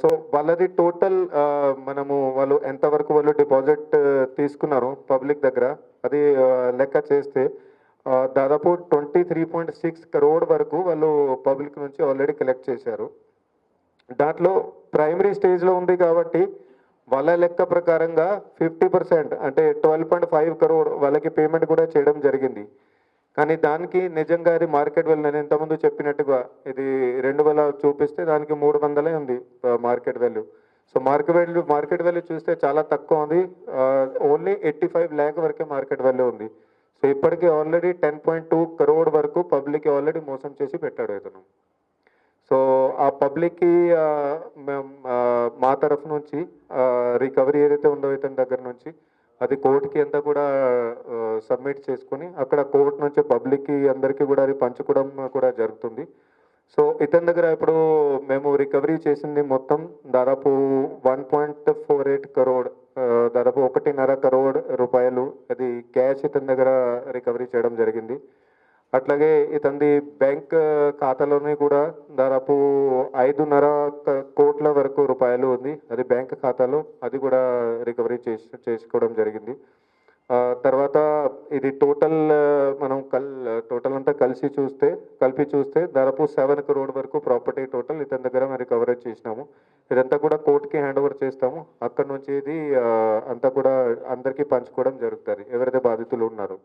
So వాళ్ళది total మనము వాళ్ళు ఎంతవరకు వాళ్ళు డిపాజిట్ తీసుకున్నారు పబ్లిక్ దగ్గర అది లెక్క చేస్తే దాదాపు twenty three point six crore వరకు వాళ్ళు పబ్లిక్ నుంచి ఆల్రెడీ కలెక్ట్ చేశారు. దాంట్లో ప్రైమరీ స్టేజ్లో ఉంది కాబట్టి వాళ్ళ లెక్క ప్రకారంగా ఫిఫ్టీ పర్సెంట్ అంటే ట్వెల్వ్ పాయింట్ ఫైవ్ కరోడ్ వాళ్ళకి పేమెంట్ కూడా చేయడం జరిగింది. కానీ దానికి నిజంగా అది మార్కెట్ వాల్యూ నేను ఇంతకుముందు చెప్పినట్టుగా ఇది రెండు వేల చూపిస్తే దానికి మూడు వందలే ఉంది market value so market value market value చూస్తే చాలా తక్కువ ఉంది. ఓన్లీ ఎయిటీ ఫైవ్ ల్యాక్ వరకే మార్కెట్ వాల్యూ ఉంది. సో ఇప్పటికీ already ten point two crore వరకు పబ్లిక్ ఆల్రెడీ మోసం చేసి పెట్టాడు ఇతను. సో ఆ పబ్లిక్కి మేము మా తరఫు నుంచి రికవరీ ఏదైతే ఉందో ఇతని దగ్గర నుంచి అది కోర్టుకి అంతా కూడా సబ్మిట్ చేసుకుని అక్కడ కోర్టు నుంచి పబ్లిక్కి అందరికీ కూడా అది పంచుకోవడం కూడా జరుగుతుంది. సో ఇతని దగ్గర ఇప్పుడు మేము రికవరీ చేసింది మొత్తం దాదాపు one point four eight crore దాదాపు ఒకటిన్నర కరోడ్ రూపాయలు అది క్యాష్ ఇతని దగ్గర రికవరీ చేయడం జరిగింది. అట్లాగే ఇతనిది బ్యాంక్ ఖాతాలోని కూడా దాదాపు ఐదున్నర క- కోట్ల వరకు రూపాయలు ఉంది. అది బ్యాంక్ ఖాతాలో అది కూడా రికవరీ చేసి చేసుకోవడం జరిగింది. తర్వాత ఇది టోటల్ మనం కల్ టోటల్ అంతా కలిసి చూస్తే కలిపి చూస్తే దాదాపు సెవెన్ క్రోడ్ వరకు ప్రాపర్టీ టోటల్ ఇతని దగ్గర మేము రికవరీ చేసినాము. ఇదంతా కూడా కోర్టుకి హ్యాండ్ ఓవర్ చేస్తాము. అక్కడ నుంచి ఇది అంతా కూడా అందరికీ పంచుకోవడం జరుగుతుంది. ఎవరైతే బాధితులు ఉన్నారో.